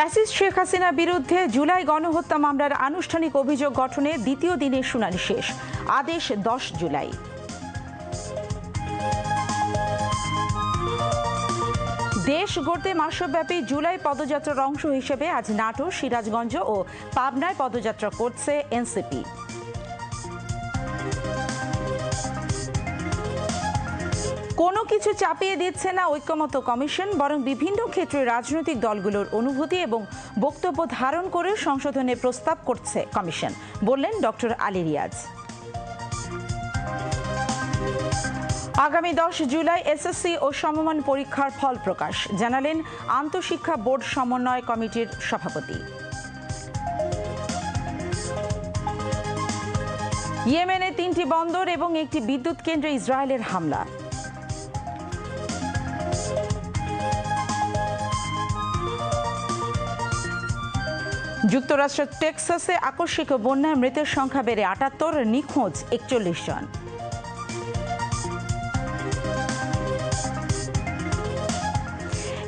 Fascist Sheikh হাসিনার বিরুদ্ধে জুলাই গণহত্যা মামলার আনুষ্ঠানিক অভিযোগ গঠনে দ্বিতীয় দিনের শুনানি শেষ। আদেশ দশ জুলাই। দেশ গড়তে মাসব্যাপী জুলাই পদযাত্রার অংশ হিসেবে আজ নাটোর, সিরাজগঞ্জ ও পাবনায় পদযাত্রা করছে এনসিপি। কোনো কিছু চাপিয়ে দিচ্ছে না ঐক্যমত কমিশন, বরং বিভিন্ন ক্ষেত্রে রাজনৈতিক দলগুলোর অনুভূতি এবং বক্তব্য ধারণ করে সংশোধনের প্রস্তাব করছে কমিশন, বললেন ডক্টর আলী রিয়াজ। আগামী দশ জুলাই এসএসসি ও সমমান পরীক্ষার ফল প্রকাশ, জানালেন আন্তঃশিক্ষা বোর্ড সমন্বয় কমিটির সভাপতি। ইয়েমেনে তিনটি বন্দর এবং একটি বিদ্যুৎ কেন্দ্রে ইসরায়েলের হামলা। যুক্তরাষ্ট্রের টেক্সাসে আকস্মিক বন্যায় মৃতের সংখ্যা বেড়ে আটাত্তর, নিখোঁজ একচল্লিশ জন।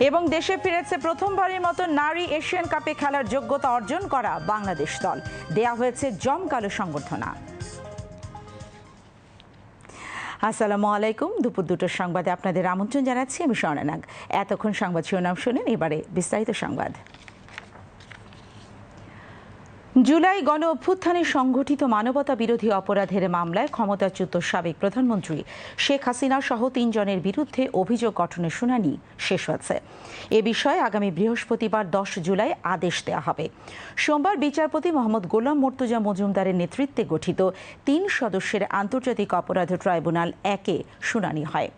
এবং দেশে ফিরেছে প্রথমবারের মতো নারী এশিয়ান কাপে খেলার যোগ্যতা অর্জন করা বাংলাদেশ দল। দেয়া হয়েছে জমকালো সংবর্ধনা। আসসালামু আলাইকুম। দুপুর দুটোর সংবাদে আপনাদের আমন্ত্রণ জানাচ্ছি আমি স্বর্ণানাগ এতক্ষণ সংবাদ শিরোনাম শুনেন, এবারে বিস্তারিত সংবাদ। জুলাই গণ অভ্যুত্থানে সংঘটিত মানবতা বিরোধী অপরাধের মামলায় ক্ষমতাচ্যুত সাবেক প্রধানমন্ত্রী শেখ হাসিনা সহ তিনজনের বিরুদ্ধে অভিযোগ গঠনের শুনানি শেষ হয়েছে। এ বিষয়ে আগামী বৃহস্পতিবার দশ জুলাই আদেশ দেওয়া হবে। সোমবার বিচারপতি মোহাম্মদ গোলাম মর্তুজা মজুমদারের নেতৃত্বে গঠিত তিন সদস্যের আন্তর্জাতিক অপরাধ ট্রাইব্যুনাল একে শুনানি হয়।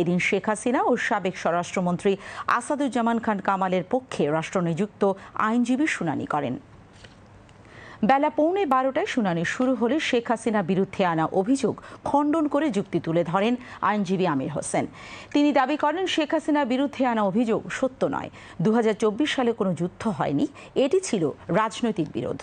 এদিন শেখ হাসিনা ও সাবেক স্বরাষ্ট্রমন্ত্রী আসাদুজ্জামান খান কামালের পক্ষে রাষ্ট্রনিযুক্ত আইনজীবী শুনানি করেন। বেলা পৌনে বারোটায় শুনানি শুরু হলে শেখ হাসিনার বিরুদ্ধে আনা অভিযোগ খণ্ডন করে যুক্তি তুলে ধরেন আইনজীবী আমির হোসেন। তিনি দাবি করেন, শেখ হাসিনার বিরুদ্ধে আনা অভিযোগ সত্য নয়। দু সালে কোনো যুদ্ধ হয়নি। এটি ছিল রাজনৈতিক বিরোধ।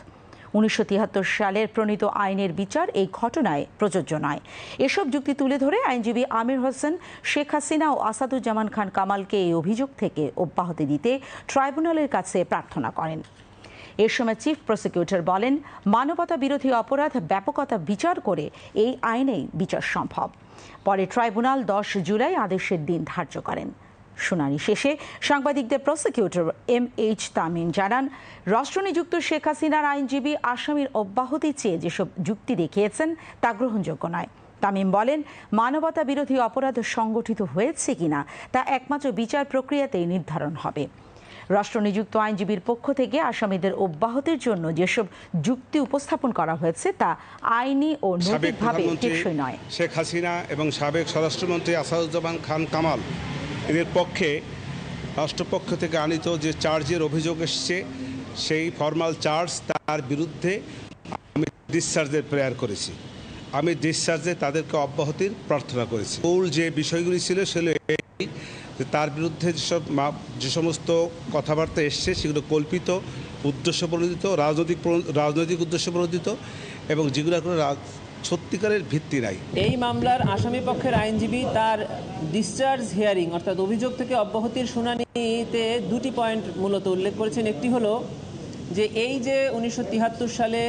উনিশশো তিয়াত্তর সালের প্রণীত আইনের বিচার এই ঘটনায় প্রযোজ্য নয়। এসব যুক্তি তুলে ধরে আইনজীবী আমির হোসেন, শেখ হাসিনা ও আসাদুজ্জামান খান কামালকে এই অভিযোগ থেকে অব্যাহতি দিতে ট্রাইব্যুনালের কাছে প্রার্থনা করেন। এ সময় চিফ প্রসিকিউটর বলেন, মানবতা বিরোধী অপরাধ ব্যাপকতা বিচার করে এই আইনেই বিচার সম্ভব। পরে ট্রাইব্যুনাল দশ জুলাই আদেশের দিন ধার্য করেন। শুনানি শেষে সাংবাদিকদের প্রসিকিউটর এম এইচ তামিম জানান, রাষ্ট্রনিযুক্ত শেখ হাসিনার আইনজীবী আসামির অব্যাহতি চেয়ে যেসব যুক্তি দেখিয়েছেন তা গ্রহণযোগ্য নয়। তামিম বলেন, মানবতা বিরোধী অপরাধ সংগঠিত হয়েছে কিনা তা একমাত্র বিচার প্রক্রিয়াতেই নির্ধারণ হবে। রাষ্ট্রনিযুক্ত আইনজীবীর পক্ষ থেকে আসামিদের অব্যাহতির জন্য যেসব যুক্তি উপস্থাপন করা হয়েছে তা আইনি ও নৈতিকভাবে টেকসই নয়। শেখ হাসিনা এবং সাবেক স্বরাষ্ট্রমন্ত্রী আসাদুজ্জামান খান কামাল এদের পক্ষে রাষ্ট্রপক্ষ থেকে আনিত যে চার্জের অভিযোগ এসছে সেই ফর্মাল চার্জ তার বিরুদ্ধে আমি ডিসচার্জের প্রেয়ার করেছি। আমি ডিসচার্জে তাদেরকে অব্যাহতির প্রার্থনা করেছি। মূল যে বিষয়গুলি ছিল সেগুলো তার বিরুদ্ধে যেসব যে সমস্ত কথাবার্তা এসছে, সেগুলো কল্পিত, উদ্দেশ্য প্রণোদিত, রাজনৈতিক রাজনৈতিক উদ্দেশ্য প্রণোদিত এবং যেগুলো কোনো সত্যিকারের ভিত্তি নাই। এই মামলার আসামি পক্ষের আইনজীবী তার ডিসচার্জ হিয়ারিং অর্থাৎ অভিযোগ থেকে অব্যাহতির শুনানিতে দুটি পয়েন্ট মূলত উল্লেখ করেছেন। একটি হলো যে এই যে উনিশশো সালে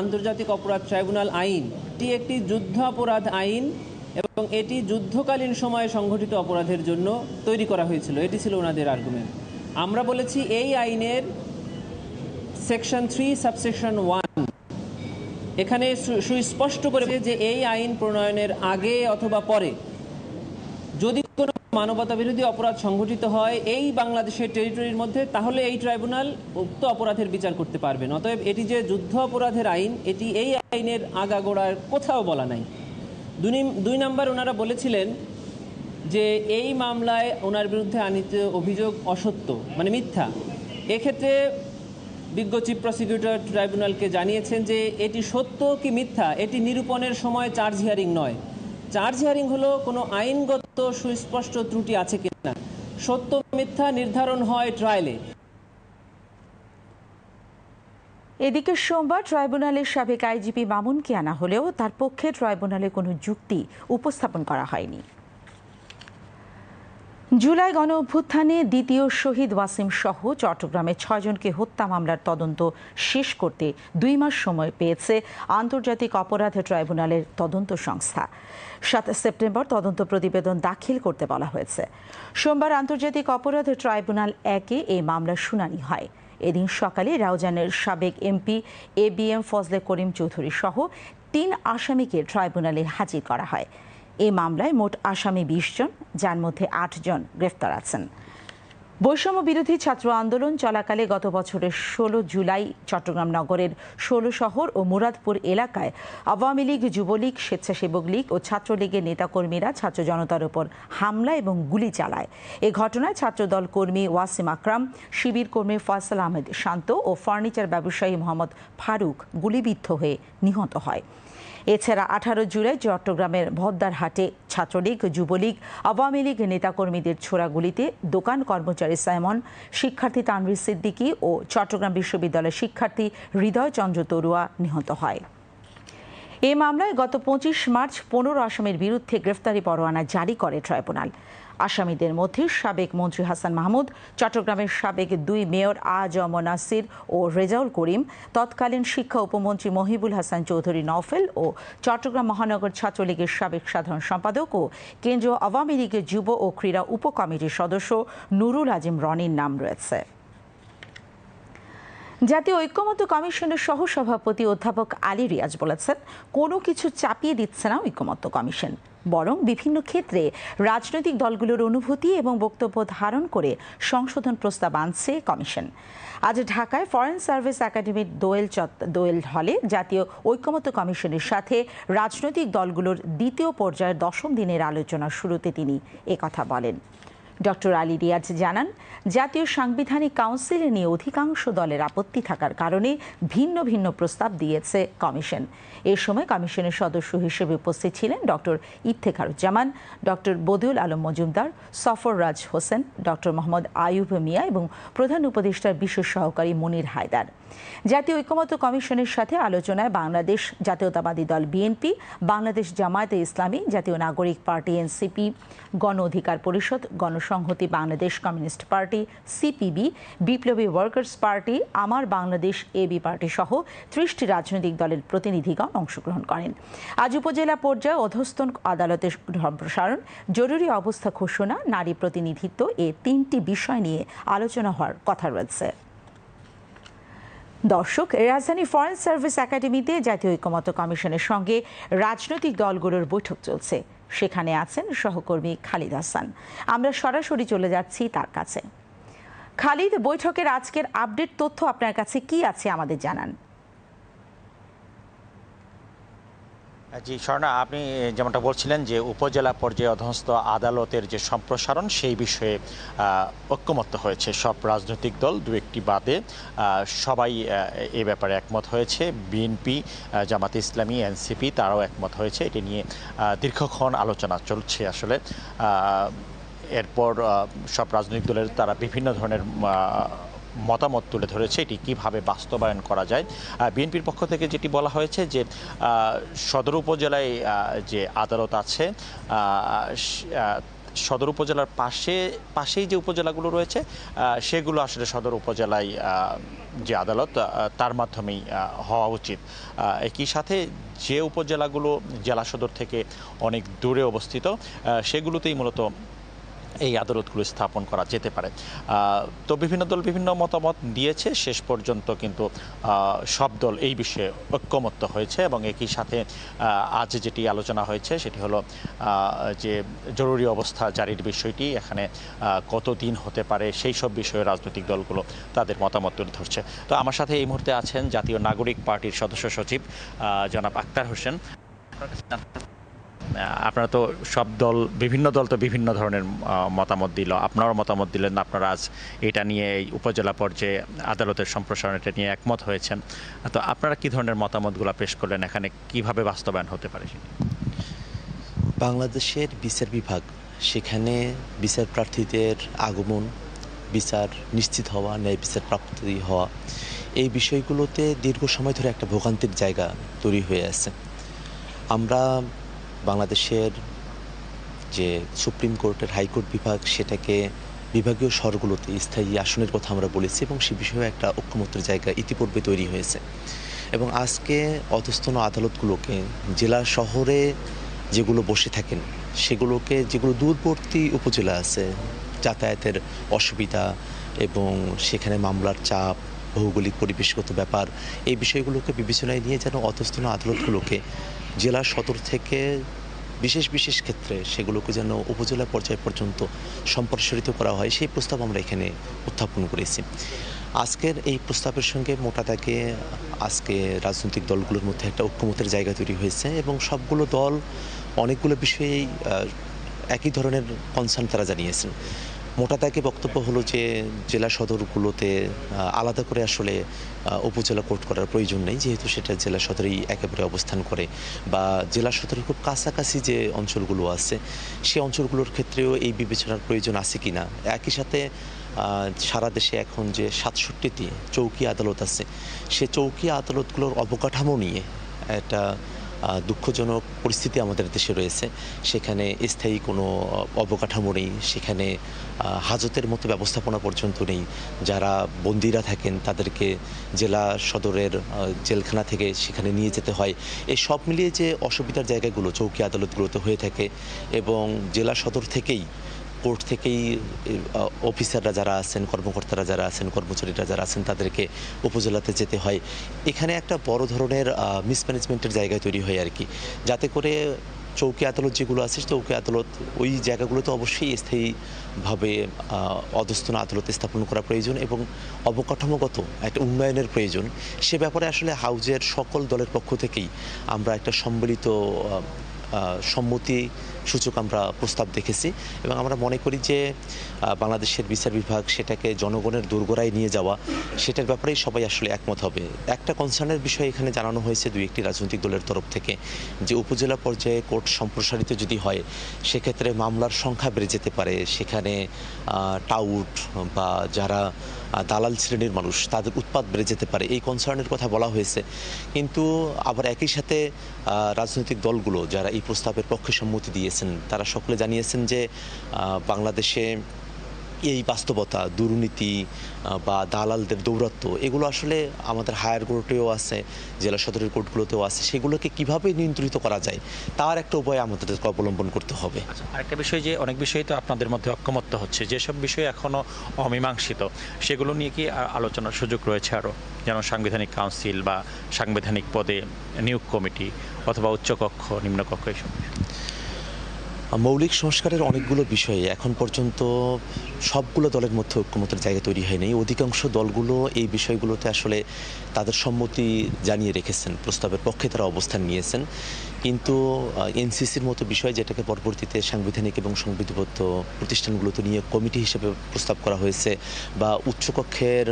আন্তর্জাতিক অপরাধ ট্রাইব্যুনাল আইন, এটি একটি যুদ্ধ অপরাধ আইন এবং এটি যুদ্ধকালীন সময়ে সংঘটিত অপরাধের জন্য তৈরি করা হয়েছিল। এটি ছিল ওনাদের আর্গুমেন্ট আমরা বলেছি এই আইনের সেকশন থ্রি সাবসেকশন ওয়ান এখানে সুস্পষ্ট করে যে এই আইন প্রণয়নের আগে অথবা পরে যদি কোনো মানবতা বিরোধী অপরাধ সংঘটিত হয় এই বাংলাদেশের টেরিটরির মধ্যে, তাহলে এই ট্রাইব্যুনাল উক্ত অপরাধের বিচার করতে পারবেন। অতএব এটি যে যুদ্ধ অপরাধের আইন, এটি এই আইনের আগাগোড়ার কোথাও বলা নাই। দুই নিম- দুই নাম্বার ওনারা বলেছিলেন যে এই মামলায় ওনার বিরুদ্ধে আনিত অভিযোগ অসত্য মানে মিথ্যা। এক্ষেত্রে বিজ্ঞ চিফ প্রসিকিউটর ট্রাইব্যুনালকে জানিয়েছেন যে এটি সত্য কি মিথ্যা, এটি নিরূপণের সময় চার্জ হিয়ারিং নয়। চার্জ হিয়ারিং হলো কোনো আইনগত সুস্পষ্ট ত্রুটি আছে কিনা। সত্য মিথ্যা নির্ধারণ হয় ট্রায়ালে এদিকে সোমবার ট্রাইব্যুনালের সাবেক আইজিপি মামুনকে আনা হলেও তার পক্ষে ট্রাইব্যুনালে কোনো যুক্তি উপস্থাপন করা হয়নি। জুলাই গণ অভ্যুত্থানে দ্বিতীয় শহীদ ওয়াসিম সহ চট্টগ্রামে ছয়জনকে হত্যা মামলার তদন্ত শেষ করতে দুই মাস সময় পেয়েছে আন্তর্জাতিক অপরাধ ট্রাইব্যুনালের তদন্ত সংস্থা। সাত সেপ্টেম্বর তদন্ত প্রতিবেদন দাখিল করতে বলা হয়েছে। সোমবার আন্তর্জাতিক অপরাধ ট্রাইব্যুনাল একে এই মামলার শুনানি হয়। এদিন সকালে রাউজানের সাবেক MP A B M Fazle Karim Chowdhury সহ তিন আসামিকে ট্রাইব্যুনালে হাজির করা হয়। এ মামলায় মোট আসামি বিশ জন, যার মধ্যে আট জন গ্রেফতার আছেন। বৈষম্য বিরোধী ছাত্র আন্দোলন চলাকালে গত বছরের ষোলো জুলাই চট্টগ্রাম নগরের ষোলো শহর ও মুরাদপুর এলাকায় আওয়ামী লীগ, যুবলীগ, স্বেচ্ছাসেবক লীগ ও ছাত্রলীগের নেতাকর্মীরা ছাত্র জনতার উপর হামলা এবং গুলি চালায়। এ ঘটনায় ছাত্রদল কর্মী ওয়াসিম আকরাম, শিবির কর্মী ফয়সাল আহমেদ শান্ত ও ফার্নিচার ব্যবসায়ী মোহাম্মদ ফারুক গুলিবিদ্ধ হয়ে নিহত হয়। এছাড়া আঠারো জুলাই চট্টগ্রামের ভদ্দারহাটে ছাত্রলীগ, যুবলীগ, আওয়ামী লীগ নেতাকর্মীদের ছোড়া গুলিতে দোকান কর্মচারী সাইমন, শিক্ষার্থী তানভীর সিদ্দিকী ও চট্টগ্রাম বিশ্ববিদ্যালয়ের শিক্ষার্থী হৃদয় চন্দ্র তরুয়া নিহত হয়। এ মামলায় গত পঁচিশ মার্চ পনেরো আসামের বিরুদ্ধে গ্রেফতারি পরোয়ানা জারি করে ট্রাইব্যুনাল। আসামিদের মধ্যে সাবেক মন্ত্রী হাসান মাহমুদ, চট্টগ্রামের সাবেক দুই মেয়র আজম নাসির ও রেজাউল করিম, তৎকালীন শিক্ষা উপমন্ত্রী মহিবুল হাসান চৌধুরী নওফেল ও চট্টগ্রাম মহানগর ছাত্রলীগের সাবেক সাধারণ সম্পাদক ও কেন্দ্রীয় আওয়ামী লীগের যুব ও ক্রীড়া উপকমিটির সদস্য নুরুল আজিম রনির নাম রয়েছে। জাতীয় ঐক্যমত্য কমিশনের সহসভাপতি অধ্যাপক আলী রিয়াজ বলেছেন, কোনো কিছু চাপিয়ে দিচ্ছে না ঐক্যমত্য কমিশন। বরং বিভিন্ন ক্ষেত্রে রাজনৈতিক দলগুলোর অনুভূতি এবং বক্তব্য ধারণ করে সংশোধন প্রস্তাব আনছে কমিশন। আজ ঢাকায় ফরেন সার্ভিস একাডেমির দোয়েল দোয়েল হলে জাতীয় ঐক্যমত্য কমিশনের সাথে রাজনৈতিক দলগুলোর দ্বিতীয় পর্যায়ের দশম দিনের আলোচনা শুরুতে তিনি একথা বলেন। ডক্টর আলী রিয়াজ জানান, জাতীয় সাংবিধানিক কাউন্সিলে নিয়ে অধিকাংশ দলের আপত্তি থাকার কারণে ভিন্ন ভিন্ন প্রস্তাব দিয়েছে কমিশন। এ সময় কমিশনের সদস্য হিসেবে উপস্থিত ছিলেন doctor Iftekharuzzaman, doctor Badiul Alam Majumdar, Safar Raj Hossain, doctor Mohammad Ayub Mia এবং প্রধান উপদেষ্টার বিশেষ সহকারী মনির হায়দার। জাতীয় ঐক্যমত্য কমিশনের সাথে আলোচনায় বাংলাদেশ জাতীয়তাবাদী দল বিএনপি, বাংলাদেশ জামায়াতে ইসলামী, জাতীয় নাগরিক party NCP, Gono Odhikar Parishad Ganosamhati Bangladesh communist party CPB Biplobi workers party, Amar Bangladesh AB party সহ ত্রিশটি রাজনৈতিক দলের প্রতিনিধিগণ অংশগ্রহণ করেন। আজ উপজেলা পর্যায়ে অধস্তন আদালতের সম্প্রসারণ জরুরি অবস্থা ঘোষণা, নারী প্রতিনিধিত্ব এ তিনটি বিষয় নিয়ে আলোচনা হওয়ার কথা রয়েছে। দর্শক, রাজধানী ফরেন সার্ভিস একাডেমিতে জাতীয় ঐক্যমত্য কমিশনের সঙ্গে রাজনৈতিক দলগুলোর বৈঠক চলছে। সেখানে আছেন সহকর্মী খালিদ হাসান। আমরা সরাসরি চলে যাচ্ছি তার কাছে। খালিদ, বৈঠকের আজকের আপডেট তথ্য আপনার কাছে কি আছে আমাদের জানান। জি, স্বর্ণা, আপনি যেমনটা বলছিলেন যে উপজেলা পর্যায়ে অধস্থ আদালতের যে সম্প্রসারণ, সেই বিষয়ে ঐক্যমত্য হয়েছে। সব রাজনৈতিক দল দু একটি বাদে সবাই এ ব্যাপারে একমত হয়েছে। বিএনপি জামাতে ইসলামী, এনসিপি, তারাও একমত হয়েছে। এটি নিয়ে দীর্ঘক্ষণ আলোচনা চলছে আসলে। এরপর সব রাজনৈতিক দলের তারা বিভিন্ন ধরনের মতামত তুলে ধরেছে এটি কীভাবে বাস্তবায়ন করা যায়। বিএনপির পক্ষ থেকে যেটি বলা হয়েছে যে সদর উপজেলায় যে আদালত আছে সদর উপজেলার পাশে, পাশেই যে উপজেলাগুলো রয়েছে সেগুলো আসলে সদর উপজেলায় যে আদালত তার মাধ্যমেই হওয়া উচিত। একই সাথে যে উপজেলাগুলো জেলা সদর থেকে অনেক দূরে অবস্থিত সেগুলোতেই মূলত এই আদালতগুলো স্থাপন করা যেতে পারে। তো বিভিন্ন দল বিভিন্ন মতামত দিয়েছে। শেষ পর্যন্ত কিন্তু সব দল এই বিষয়ে ঐক্যমত্য হয়েছে এবং একই সাথে আজ যেটি আলোচনা হয়েছে সেটি হলো যে জরুরি অবস্থা জারির বিষয়টি, এখানে কতদিন হতে পারে, সেই সব বিষয়ে রাজনৈতিক দলগুলো তাদের মতামত তুলে ধরছে। তো আমার সাথে এই মুহূর্তে আছেন জাতীয় নাগরিক পার্টির সদস্য সচিব জনাব আক্তার হোসেন। আপনারা তো সব দল, বিভিন্ন দল তো বিভিন্ন ধরনের মতামত দিল। আপনারাও মতামত দিলেন আপনারা আজ এটা নিয়ে এই উপজেলা পর্যায়ে আদালতের সম্প্রসারণ এটা নিয়ে একমত হয়েছেন। তো আপনারা কি ধরনের মতামতগুলো পেশ করলেন? এখানে কীভাবে বাস্তবায়ন হতে পারে বাংলাদেশের বিচার বিভাগ, সেখানে বিচার প্রার্থীদের আগমন, বিচার নিশ্চিত হওয়া, ন্যায় বিচার প্রাপ্তি হওয়া, এই বিষয়গুলোতে দীর্ঘ সময় ধরে একটা ভোগান্তির জায়গা তৈরি হয়ে আছে। আমরা বাংলাদেশের যে সুপ্রিম কোর্টের হাইকোর্ট বিভাগ, সেটাকে বিভাগীয় শহরগুলোতে স্থায়ী আসনের কথা আমরা বলেছি এবং সে বিষয়ে একটা ঐক্যমত্যের জায়গা ইতিপূর্বে তৈরি হয়েছে। এবং আজকে অধস্তন আদালতগুলোকে, জেলা শহরে যেগুলো বসে থাকেন, সেগুলোকে, যেগুলো দূরবর্তী উপজেলা আছে, যাতায়াতের অসুবিধা এবং সেখানে মামলার চাপ, ভৌগোলিক পরিবেশগত ব্যাপার, এই বিষয়গুলোকে বিবেচনায় নিয়ে যেন অধস্তন আদালতগুলোকে জেলা সদর থেকে বিশেষ বিশেষ ক্ষেত্রে সেগুলোকে যেন উপজেলা পর্যায় পর্যন্ত সম্প্রসারিত করা হয়, সেই প্রস্তাব আমরা এখানে উত্থাপন করেছি। আজকের এই প্রস্তাবের সঙ্গে মোটা দাগে আজকে রাজনৈতিক দলগুলোর মধ্যে একটা ঐক্যমতের জায়গা তৈরি হয়েছে এবং সবগুলো দল অনেকগুলো বিষয়েই একই ধরনের কনসার্ন তারা জানিয়েছেন। মোটা দাগে বক্তব্য হলো যে জেলা সদরগুলোতে আলাদা করে আসলে উপজেলা কোর্ট করার প্রয়োজন নেই, যেহেতু সেটা জেলা সদরেই একেবারে অবস্থান করে বা জেলা সদরের খুব কাছাকাছি যে অঞ্চলগুলো আছে, সে অঞ্চলগুলোর ক্ষেত্রেও এই বিবেচনার প্রয়োজন আছে কি না একই সাথে সারা দেশে এখন যে সাতষট্টিটি চৌকি আদালত আছে, সে চৌকি আদালতগুলোর অবকাঠামো নিয়ে একটা দুঃখজনক পরিস্থিতি আমাদের দেশে রয়েছে। সেখানে স্থায়ী কোনো অবকাঠামো নেই। সেখানে হাজতের মতো ব্যবস্থাপনা পর্যন্ত নেই। যারা বন্দিরা থাকেন, তাদেরকে জেলা সদরের জেলখানা থেকে সেখানে নিয়ে যেতে হয়। এই সব মিলিয়ে যে অসুবিধার জায়গাগুলো, চৌকি আদালতগুলোতে হয়ে থাকে এবং জেলা সদর থেকেই কোর্ট থেকেই অফিসাররা যারা আছেন কর্মকর্তারা যারা আছেন কর্মচারীরা যারা আছেন তাদেরকে উপজেলাতে যেতে হয়। এখানে একটা বড় ধরনের মিসম্যানেজমেন্টের জায়গা তৈরি হয় আর কি। যাতে করে চৌকি আদালত যেগুলো আছে চৌকি আদালত ওই জায়গাগুলোতে অবশ্যই স্থায়ীভাবে আহ, অধস্তন আদালত স্থাপন করা প্রয়োজন এবং অবকাঠামোগত একটা উন্নয়নের প্রয়োজন। সে ব্যাপারে আসলে হাউজের সকল দলের পক্ষ থেকেই আমরা একটা সম্মিলিত সম্মতি সূচক আমরা প্রস্তাব দেখেছি এবং আমরা মনে করি যে বাংলাদেশের বিচার বিভাগ সেটাকে জনগণের দোরগোড়ায় নিয়ে যাওয়া, সেটার ব্যাপারেই সবাই আসলে একমত হবে। একটা কনসার্নের বিষয় এখানে জানানো হয়েছে দুই একটি রাজনৈতিক দলের তরফ থেকে, যে উপজেলা পর্যায়ে কোর্ট সম্প্রসারিত যদি হয়, সেক্ষেত্রে মামলার সংখ্যা বেড়ে যেতে পারে। সেখানে টাউট বা যারা দালাল শ্রেণির মানুষ, তাদের উৎপাদ বেড়ে যেতে পারে, এই কনসার্নের কথা বলা হয়েছে। কিন্তু আবার একই সাথে রাজনৈতিক দলগুলো যারা এই প্রস্তাবের পক্ষে সম্মতি দিয়েছেন, তারা সকলে জানিয়েছেন যে বাংলাদেশে এই বাস্তবতা, দুর্নীতি বা দালালদের দৌরাত্ম্য, এগুলো আসলে আমাদের হায়ার কোর্টেও আছে, জেলা সদরের কোর্টগুলোতেও আছে, সেগুলোকে কীভাবে নিয়ন্ত্রিত করা যায়, তার একটা উপায় আমাদেরকে অবলম্বন করতে হবে। আরেকটা বিষয় যে, অনেক বিষয় তো আপনাদের মধ্যে ঐক্যমত্য হচ্ছে, যেসব বিষয় এখনও অমীমাংসিত, সেগুলো নিয়ে কি আলোচনার সুযোগ রয়েছে আরও যেমন সাংবিধানিক কাউন্সিল বা সাংবিধানিক পদে নিয়োগ কমিটি, অথবা উচ্চকক্ষ, নিম্নকক্ষ, এইসব মৌলিক সংস্কারের অনেকগুলো বিষয়ে এখন পর্যন্ত সবগুলো দলের মধ্যে ঐক্যমতের জায়গা তৈরি হয়নি। অধিকাংশ দলগুলো এই বিষয়গুলোতে আসলে তাদের সম্মতি জানিয়ে রেখেছেন, প্রস্তাবের পক্ষে তারা অবস্থান নিয়েছেন। কিন্তু এনসিসির মতো বিষয় যেটাকে পরবর্তীতে সাংবিধানিক এবং সংবিধিবদ্ধ প্রতিষ্ঠানগুলোতে নিয়ে কমিটি হিসেবে প্রস্তাব করা হয়েছে বা উচ্চকক্ষের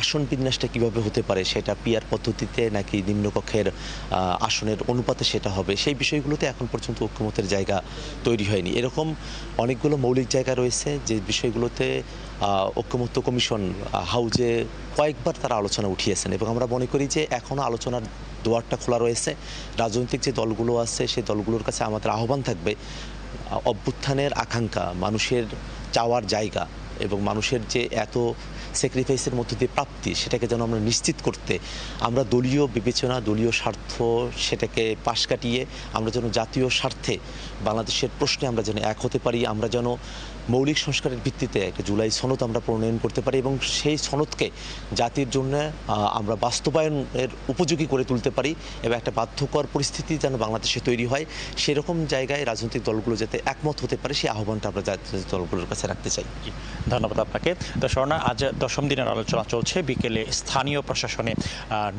আসন বিন্যাসটা কীভাবে হতে পারে সেটা পিয়ার পদ্ধতিতে নাকি নিম্নকক্ষের আসনের অনুপাতে সেটা হবে, সেই বিষয়গুলোতে এখন পর্যন্ত ঐক্যমতের জায়গা তৈরি হয়নি। এরকম অনেকগুলো মৌলিক জায়গা রয়েছে যে বিষয়গুলোতে ঐক্যমত্য কমিশন হাউজে কয়েকবার তারা আলোচনা উঠিয়েছেন এবং আমরা মনে করি যে এখনও আলোচনার দুয়ারটা খোলা রয়েছে। রাজনৈতিক যে দলগুলো আছে সেই দলগুলোর কাছে আমাদের আহ্বান থাকবে অভ্যুত্থানের আকাঙ্ক্ষা, মানুষের চাওয়ার জায়গা এবং মানুষের যে এত স্যাক্রিফাইসের মধ্য দিয়ে প্রাপ্তি, সেটাকে যেন আমরা নিশ্চিত করতে, আমরা দলীয় বিবেচনা, দলীয় স্বার্থ সেটাকে পাশ কাটিয়ে আমরা যেন জাতীয় স্বার্থে বাংলাদেশের প্রশ্নে আমরা যেন এক হতে পারি, আমরা যেন মৌলিক সংস্কারের ভিত্তিতে একটা জুলাই সনদ আমরা প্রণয়ন করতে পারি এবং সেই সনদকে জাতির জন্য আমরা বাস্তবায়নের উপযোগী করে তুলতে পারি এবং একটা বাধ্যকর পরিস্থিতি যেন বাংলাদেশে তৈরি হয়, সেরকম জায়গায় রাজনৈতিক দলগুলো যাতে একমত হতে পারে, সেই আহ্বানটা আমরা রাজনৈতিক দলগুলোর কাছে রাখতে চাই। ধন্যবাদ আপনাকে। তো স্বর্ণা আজ দশম দিনের আলোচনা চলছে। বিকেলে স্থানীয় প্রশাসনে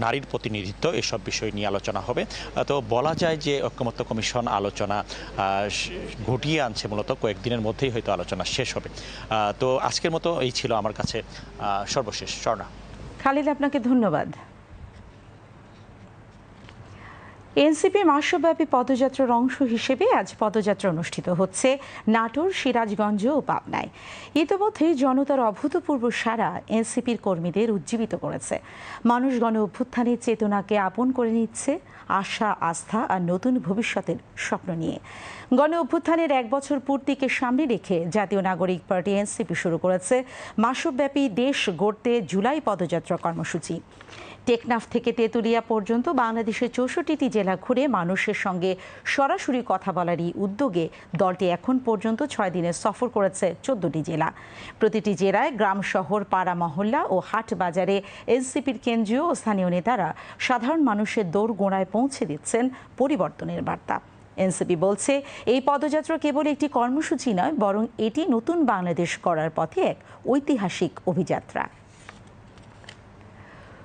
নারীর প্রতিনিধিত্ব এসব বিষয় নিয়ে আলোচনা হবে। তো বলা যায় যে ঐক্যমত্য কমিশন আলোচনা ঘটিয়ে আনছে মূলত। কয়েকদিনের মধ্যেই হয়তো আলোচনা শেষ হবে। তো আজকের মতো এই ছিল আমার কাছে। সর্বশেষ স্বর্ণা। খালিদ আপনাকে ধন্যবাদ। এনসিপি মাসব্যাপী পদযাত্রার অংশ হিসেবে আজ পদযাত্রা অনুষ্ঠিত হচ্ছে নাটোর, সিরাজগঞ্জ ও পাবনায়। ইতিমধ্যেই জনতার অভূতপূর্ব সারা এনসিপির কর্মীদের উজ্জীবিত করেছে। মানুষ গণ অভ্যুত্থানের চেতনাকে আপন করে নিচ্ছে আশা, আস্থা আর নতুন ভবিষ্যতের স্বপ্ন নিয়ে। গণ অভ্যুত্থানের এক বছর পূর্তিকে সামনে রেখে জাতীয় নাগরিক পার্টি এনসিপি শুরু করেছে মাসব্যাপী দেশ গড়তে জুলাই পদযাত্রা কর্মসূচি। টেকনাফ থেকে তেঁতুলিয়া পর্যন্ত বাংলাদেশের চৌষট্টিটি জেলা ঘুরে মানুষের সঙ্গে সরাসরি কথা বলারই উদ্যোগে দলটি এখন পর্যন্ত ছয় দিনের সফর করেছে চোদ্দটি জেলা। প্রতিটি জেলায় গ্রাম শহর, পাড়া মহল্লা ও হাট বাজারে এনসিপির কেন্দ্রীয় ও স্থানীয় নেতারা সাধারণ মানুষের দৌড় গোড়ায় পৌঁছে দিচ্ছেন পরিবর্তনের বার্তা। এনসিপি বলছে, এই পদযাত্রা কেবল একটি কর্মসূচি নয়, বরং এটি নতুন বাংলাদেশ করার পথে এক ঐতিহাসিক অভিযাত্রা।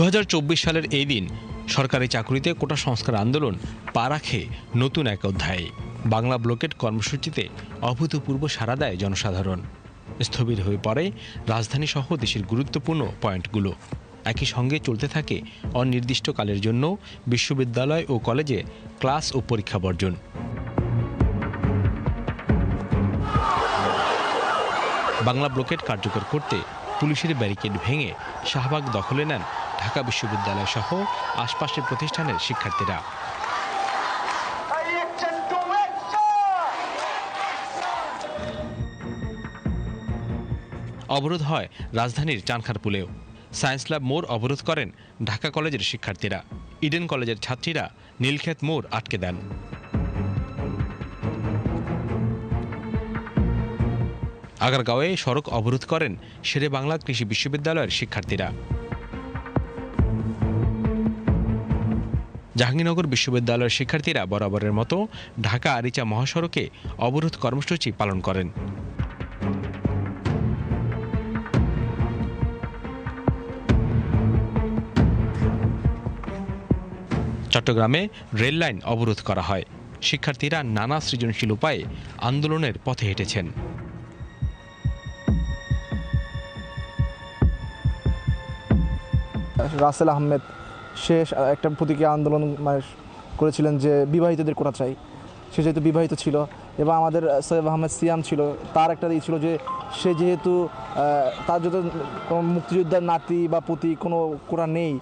দু হাজার চব্বিশ সালের এই দিন সরকারি চাকরিতে কোটা সংস্কার আন্দোলন পা রাখে নতুন এক অধ্যায়ে। বাংলা ব্লকেট কর্মসূচিতে অভূতপূর্ব সাড়া দেয় জনসাধারণ। স্থবির হয়ে পড়ে রাজধানী সহ দেশের গুরুত্বপূর্ণ পয়েন্টগুলো। একই সঙ্গে চলতে থাকে অনির্দিষ্টকালের জন্য বিশ্ববিদ্যালয় ও কলেজে ক্লাস ও পরীক্ষা বর্জন। বাংলা ব্লকেট কার্যকর করতে পুলিশের ব্যারিকেড ভেঙে শাহবাগ দখলে নেন ঢাকা বিশ্ববিদ্যালয় সহ আশপাশের প্রতিষ্ঠানের শিক্ষার্থীরা। অবরোধ হয় রাজধানীর চানখারপুলেও। সায়েন্স ল্যাব মোড় অবরোধ করেন ঢাকা কলেজের শিক্ষার্থীরা। ইডেন কলেজের ছাত্রীরা নীলক্ষেত মোড় আটকে দেন। আগারগাঁওয়ে সড়ক অবরোধ করেন শেরে বাংলা কৃষি বিশ্ববিদ্যালয়ের শিক্ষার্থীরা। জাহাঙ্গীরনগর বিশ্ববিদ্যালয়ের শিক্ষার্থীরা বরাবরের মতো ঢাকা আরিচা মহাসড়কে অবরোধ কর্মসূচি পালন করেন। চট্টগ্রামে রেল লাইন অবরোধ করা হয়। শিক্ষার্থীরা নানা সৃজনশীল উপায়ে আন্দোলনের পথে হেঁটেছেন। রাসেল আহমেদ সে একটা প্রতীকী আন্দোলন মানে করেছিলেন যে বিবাহিতদের কোটা চাই। সে যেহেতু বিবাহিত ছিল এবং আমাদের সৈয়দ আহমেদ সিয়াম ছিল, তার একটা ই ছিল যে সে যেহেতু তার কোনো মুক্তিযোদ্ধার নাতি বা পুতি কোনো কোরা নেই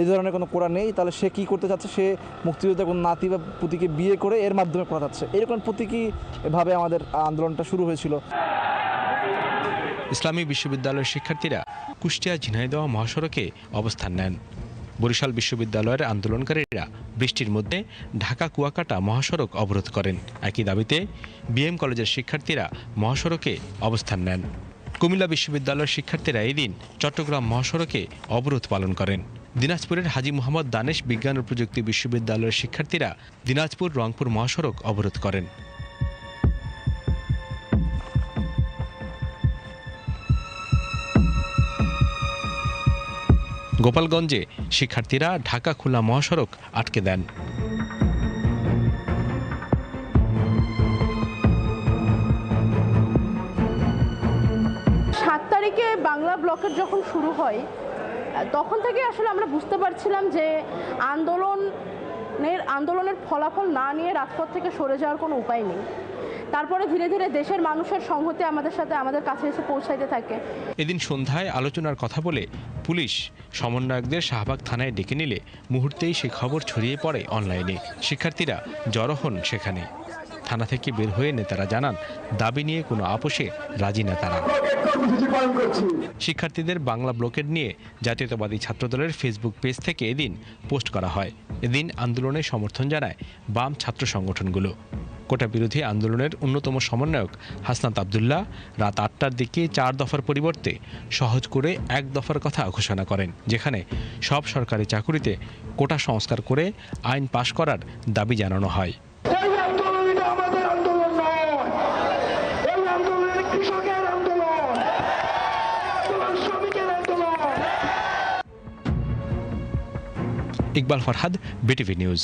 এই ধরনের কোনো কোরা নেই, তাহলে সে কী করতে চাচ্ছে? সে মুক্তিযোদ্ধার কোনো নাতি বা পুতিকে বিয়ে করে এর মাধ্যমে করা যাচ্ছে এরকম প্রতীকী ভাবে আমাদের আন্দোলনটা শুরু হয়েছিল। ইসলামী বিশ্ববিদ্যালয়ের শিক্ষার্থীরা কুষ্টিয়া ঝিনাইদহ মহাসড়কে অবস্থান নেন। বরিশাল বিশ্ববিদ্যালয়ের আন্দোলনকারীরা বৃষ্টির মধ্যে ঢাকা কুয়াকাটা মহাসড়ক অবরোধ করেন। একই দাবিতে বিএম কলেজের শিক্ষার্থীরা মহাসড়কে অবস্থান নেন। কুমিল্লা বিশ্ববিদ্যালয়ের শিক্ষার্থীরা এই দিন চট্টগ্রাম মহাসড়কে অবরোধ পালন করেন। দিনাজপুরের হাজি মোহাম্মদ দানেশ বিজ্ঞান ও প্রযুক্তি বিশ্ববিদ্যালয়ের শিক্ষার্থীরা দিনাজপুর রংপুর মহাসড়ক অবরোধ করেন। গোপালগঞ্জে শিক্ষার্থীরা ঢাকা খুলনা মহাসড়ক আটকে দেন। সাত তারিখে বাংলা ব্লকের যখন শুরু হয়, তখন থেকে আসলে আমরা বুঝতে পারছিলাম যে আন্দোলনের আন্দোলনের ফলাফল না নিয়ে রাজপথ থেকে সরে যাওয়ার কোনো উপায় নেই। তারপরে ধীরে ধীরে দেশের মানুষের সংহতি আমাদের সাথে, আমাদের কাছে এসে পৌঁছাইতে থাকে। এদিন সন্ধ্যায় আলোচনার কথা বলে পুলিশ সমন্বয়কদের শাহবাগ থানায় ডেকে নিলে মুহূর্তেই সে খবর ছড়িয়ে পড়ে অনলাইনে। শিক্ষার্থীরা জড়ো হন সেখানে। থানা থেকে বের হয়ে নেতারা জানান, দাবি নিয়ে কোনো আপোষে রাজি না তারা। শিক্ষার্থীদের বাংলা ব্লকেট নিয়ে জাতীয়তাবাদী ছাত্রদলের ফেসবুক পেজ থেকে এদিন পোস্ট করা হয়। এদিন আন্দোলনে সমর্থন জানায় বাম ছাত্র সংগঠনগুলো। কোটা বিরোধী আন্দোলনের অন্যতম সমন্বয়ক হাসনাত আবদুল্লাহ রাত আটটার দিকে চার দফার পরিবর্তে সহজ করে এক দফার কথা ঘোষণা করেন যেখানে সব সরকারি চাকুরিতে কোটা সংস্কার করে আইন পাশ করার দাবি জানানো হয়। Iqbal Farhad, BTV news.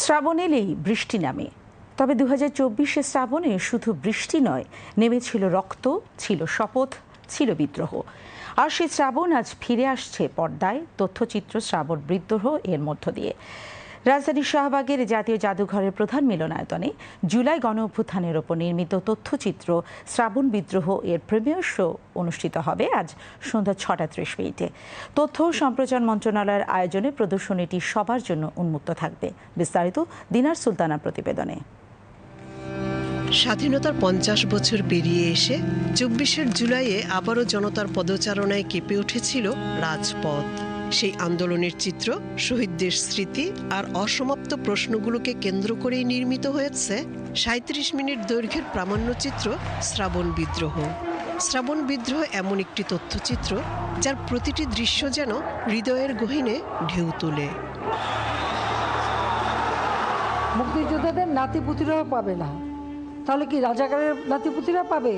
শ্রাবণ এলেই বৃষ্টি নামে। তবে দু হাজার চব্বিশে শ্রাবণে শুধু বৃষ্টি নয়, নেমেছিল রক্ত, ছিল শপথ, ছিল বিদ্রোহ। আর সেই শ্রাবণ আজ ফিরে আসছে পর্দায়, তথ্যচিত্র শ্রাবণ বিদ্রোহ এর মধ্য দিয়ে। রাজধানীর শাহবাগের জাতীয় জাদুঘরের প্রধান মিলনায়তনে জুলাই গণ অভ্যুত্থানের ওপর নির্মিত তথ্যচিত্র শ্রাবণ বিদ্রোহ এর প্রিমিয়ার শো অনুষ্ঠিত হবে আজ সন্ধ্যা ছটা ত্রিশ মিনিটে। তথ্য সম্প্রচার মন্ত্রণালয়ের আয়োজনে প্রদর্শনীটি সবার জন্য উন্মুক্ত থাকবে। বিস্তারিত দিনার সুলতানার প্রতিবেদনে। স্বাধীনতার পঞ্চাশ বছর পেরিয়ে এসে চব্বিশের জুলাইয়ে আবারও জনতার পদচারণায় কেঁপে উঠেছিল রাজপথ। সেই আন্দোলনের চিত্র, শহীদদের স্মৃতি আর অসমাপ্ত প্রশ্নগুলোকে কেন্দ্র করেই নির্মিত হয়েছে সাঁত্রিশ মিনিট দৈর্ঘ্যের প্রামাণ্যচিত্র শ্রাবণ বিদ্রোহ। শ্রাবণ বিদ্রোহ এমন একটি তথ্যচিত্র যার প্রতিটি দৃশ্য যেন হৃদয়ের গহীনে ঢেউ তোলে। মুক্তিযোদ্ধাদের নাতিপুতিরাও পাবে না। তাহলে কি রাজাকারের নাতিপুতিরা পাবে?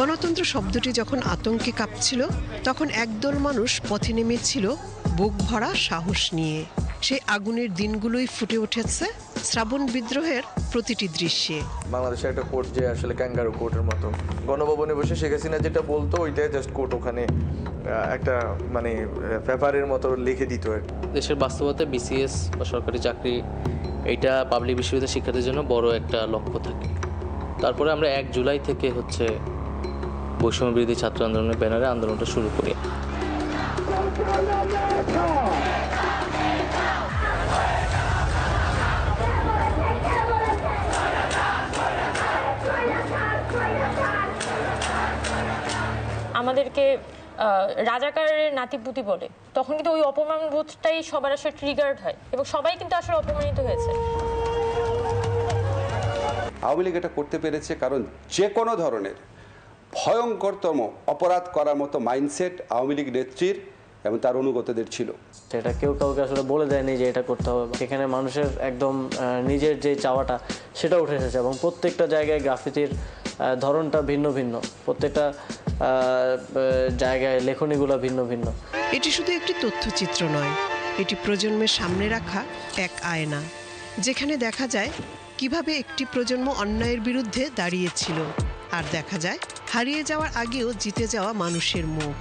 গণতন্ত্র শব্দটি যখন আতঙ্কে কাঁপছিল তখন একদল মানুষ পথে নেমেছিল বুক ভরা সাহস নিয়ে। সেই আগুনের দিনগুলোই ফুটে উঠেছে শ্রাবণ বিদ্রোহের প্রতিটি দৃশ্যে। বাংলাদেশের একটা কোর্ট যে আসলে ক্যাঙ্গারু কোর্টের মতো। গণভবনে বসে শেখ হাসিনা যেটা বলতো ওইটাই জাস্ট কোর্ট ওখানে একটা মানে পেপারের মতো লিখে দিত আর কি। দেশের বাস্তবতায় বিসিএস বা সরকারি চাকরি এইটা পাবলিক বিশ্ববিদ্যালয় শিক্ষার্থীর জন্য বড় একটা লক্ষ্য থাকে। তারপরে আমরা এক জুলাই থেকে হচ্ছে বৈষম্য বিরোধী ছাত্র আন্দোলনের ব্যানারে আন্দোলনটা শুরু করি। আমাদেরকে রাজাকারের নাতিপুতি বলে। তখন কিন্তু ওই অপমান বোধটাই সবার আসলে ট্রিগার্ড হয় এবং সবাই কিন্তু আসলে অপমানিত হয়েছে। আওয়ামী লীগ এটা করতে পেরেছে কারণ যে কোনো ধরনের ভয়ঙ্করতম অপরাধ করার মতো মাইন্ডসেট আওয়ামী লীগ নেত্রীর এবং তার অনুগতদের ছিল। সেটা কেউ কাউকে আসলে বলে দেয়নি যে এটা করতে হবে। সেখানে মানুষের একদম নিজের যে চাওয়াটা সেটা উঠে এসেছে এবং প্রত্যেকটা জায়গায় গ্রাফিতির ধরনটা ভিন্ন ভিন্ন। প্রত্যেকটা জায়গায় লেখনীগুলো ভিন্ন ভিন্ন। এটি শুধু একটি তথ্যচিত্র নয় এটি প্রজন্মের সামনে রাখা এক আয়না যেখানে দেখা যায় কীভাবে একটি প্রজন্ম অন্যায়ের বিরুদ্ধে দাঁড়িয়েছিল। আর দেখা যায়, হারিয়ে যাওয়ার আগেও জিতে যাওয়া মানুষের মুখ।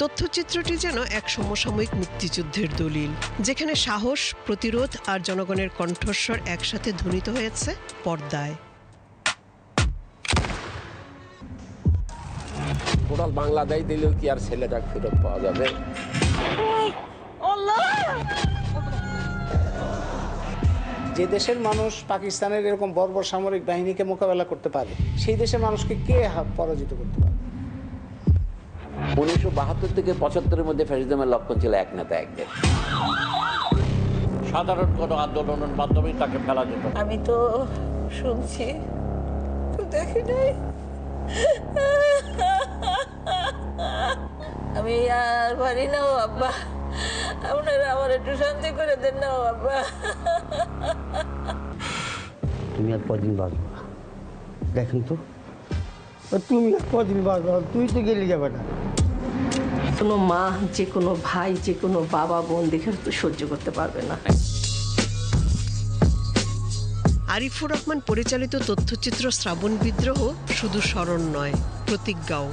তথ্যচিত্রটি যেন এক সমসাময়িক মুক্তিযুদ্ধের দলিল, যেখানে সাহস, প্রতিরোধ আর জনগণের কণ্ঠস্বর একসাথে ধ্বনিত হয়েছে পর্দায়। টোটাল বাংলাদেশ দিলেও কি আর ছেলেটা ফেরত পাওয়া যাবে? যে দেশের মানুষ পাকিস্তানের এরকম বর্বর সামরিক বাহিনীকে মোকাবেলা করতে পারে সেই দেশের মানুষকে কে পরাজিত করতে পারে? উনিশশো বাহাত্তর থেকে পঁচাত্তরের মধ্যে ফ্যাসিজমের লক্ষণ ছিল এক নেতা এক দেশ। সাধারণ কোনো আন্দোলনের মাধ্যমে তাকে ফেলা যেত। আমি তো শুনছি তো দেখি নাই। আমি আর পারি না আব্বা। আপনারা আমার একটু শান্তি করে দেন না ও আব্বা তুমি আর কদিন বাঁচবো দেখেন তো। তুমি আর কদিন বাঁচবো তুই তো গেলে যাবে না কোনো মা যে কোনো ভাই যে কোনো বাবা বোন দেখে তো সহ্য করতে পারবে না। আরিফুর রহমান পরিচালিত তথ্যচিত্র শ্রাবণ বিদ্রোহ শুধু স্মরণ নয় প্রতিজ্ঞাও।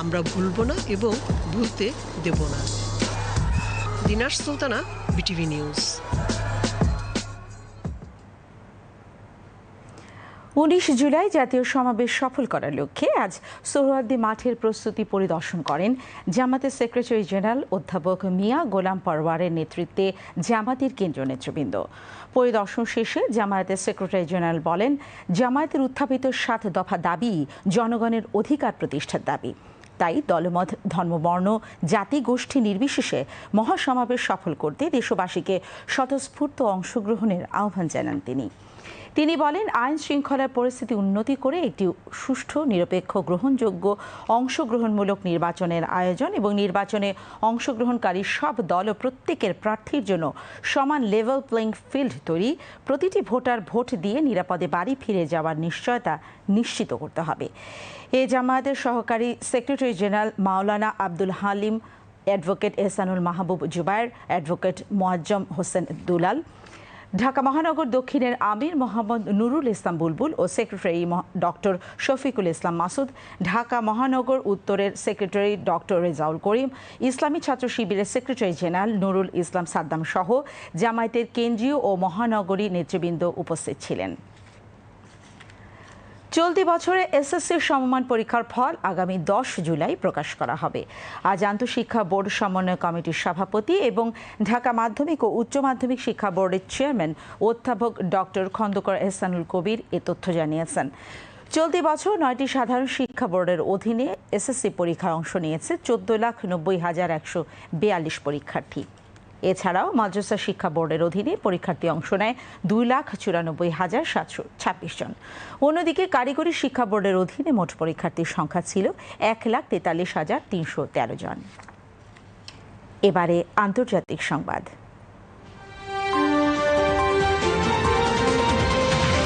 আমরা ভুলব না এবং ভুলতে দেব না। Dinar Sultana, BTV news. উনিশ জুলাই জাতীয় সমাবেশ সফল করার লক্ষ্যে আজ সোহরাদ্দি মাঠের প্রস্তুতি পরিদর্শন করেন জামাতের সেক্রেটারি জেনারেল অধ্যাপক মিয়া গোলাম পরওয়ারের নেতৃত্বে জামাতের কেন্দ্রীয় নেতৃবৃন্দ। পরিদর্শন শেষে জামায়াতের সেক্রেটারি জেনারেল বলেন, জামায়াতের উত্থাপিত সাত দফা দাবি জনগণের অধিকার প্রতিষ্ঠার দাবি। তাই দলমত, ধর্মবর্ণ, জাতি গোষ্ঠী নির্বিশেষে মহাসমাবেশ সফল করতে দেশবাসীকে স্বতঃস্ফূর্ত অংশগ্রহণের আহ্বান জানান তিনি। তিনি বলেন, আইন শৃঙ্খলার পরিস্থিতি উন্নতি করে একটি সুষ্ঠু, নিরপেক্ষ, গ্রহণযোগ্য, অংশগ্রহণমূলক নির্বাচনের আয়োজন এবং নির্বাচনে অংশগ্রহণকারী সব দল ও প্রত্যেকের প্রার্থীর জন্য সমান লেভেল প্লেইং ফিল্ড তৈরি। প্রতিটি ভোটার ভোট দিয়ে নিরাপদে বাড়ি ফিরে যাওয়ার নিশ্চয়তা নিশ্চিত করতে হবে। এ জামায়াতের সহকারী secretary general Maulana Abdul Halim advocate Ehsanul Mahbub Zubair advocate Moazzem Hossain Dulal Dhaka মহানগর দক্ষিণের আমির মোহাম্মদ নুরুল ইসলাম বুলবুল ও সেক্রেটারি ডক্টর শফিকুল ইসলাম মাসুদ, ঢাকা মহানগর উত্তরের সেক্রেটারি ডক্টর রেজাউল করিম, ইসলামী ছাত্র শিবিরের সেক্রেটারি জেনারেল নুরুল ইসলাম সাদ্দাম সহ জামায়াতের কেন্দ্রীয় ও মহানগরী নেতৃবৃন্দ উপস্থিত ছিলেন। চলতি বছরে এসএসসির সমমান পরীক্ষার ফল আগামী দশ জুলাই প্রকাশ করা হবে। আজ আন্তঃশিক্ষা বোর্ড সমন্বয় কমিটির সভাপতি এবং ঢাকা মাধ্যমিক ও উচ্চ মাধ্যমিক শিক্ষা বোর্ডের চেয়ারম্যান অধ্যাপক ডক্টর খন্দকার এহসানুল কবির এ তথ্য জানিয়েছেন। চলতি বছর নয়টি সাধারণ শিক্ষা বোর্ডের অধীনে এসএসসি পরীক্ষায় অংশ নিয়েছে চোদ্দ লাখ নব্বই হাজার একশো বিয়াল্লিশ পরীক্ষার্থী। এছাড়াও মাদ্রাসা শিক্ষা বোর্ডের অধীনে পরীক্ষার্থী অংশ নেয় দুই লাখ চুরানব্বই হাজার সাতশো ছাব্বিশ জন। অন্যদিকে কারিগরি শিক্ষা বোর্ডের অধীনে মোট পরীক্ষার্থীর সংখ্যা ছিল এক লাখ তেতাল্লিশ হাজার তিনশো তেরো জন। এবারে আন্তর্জাতিক সংবাদ।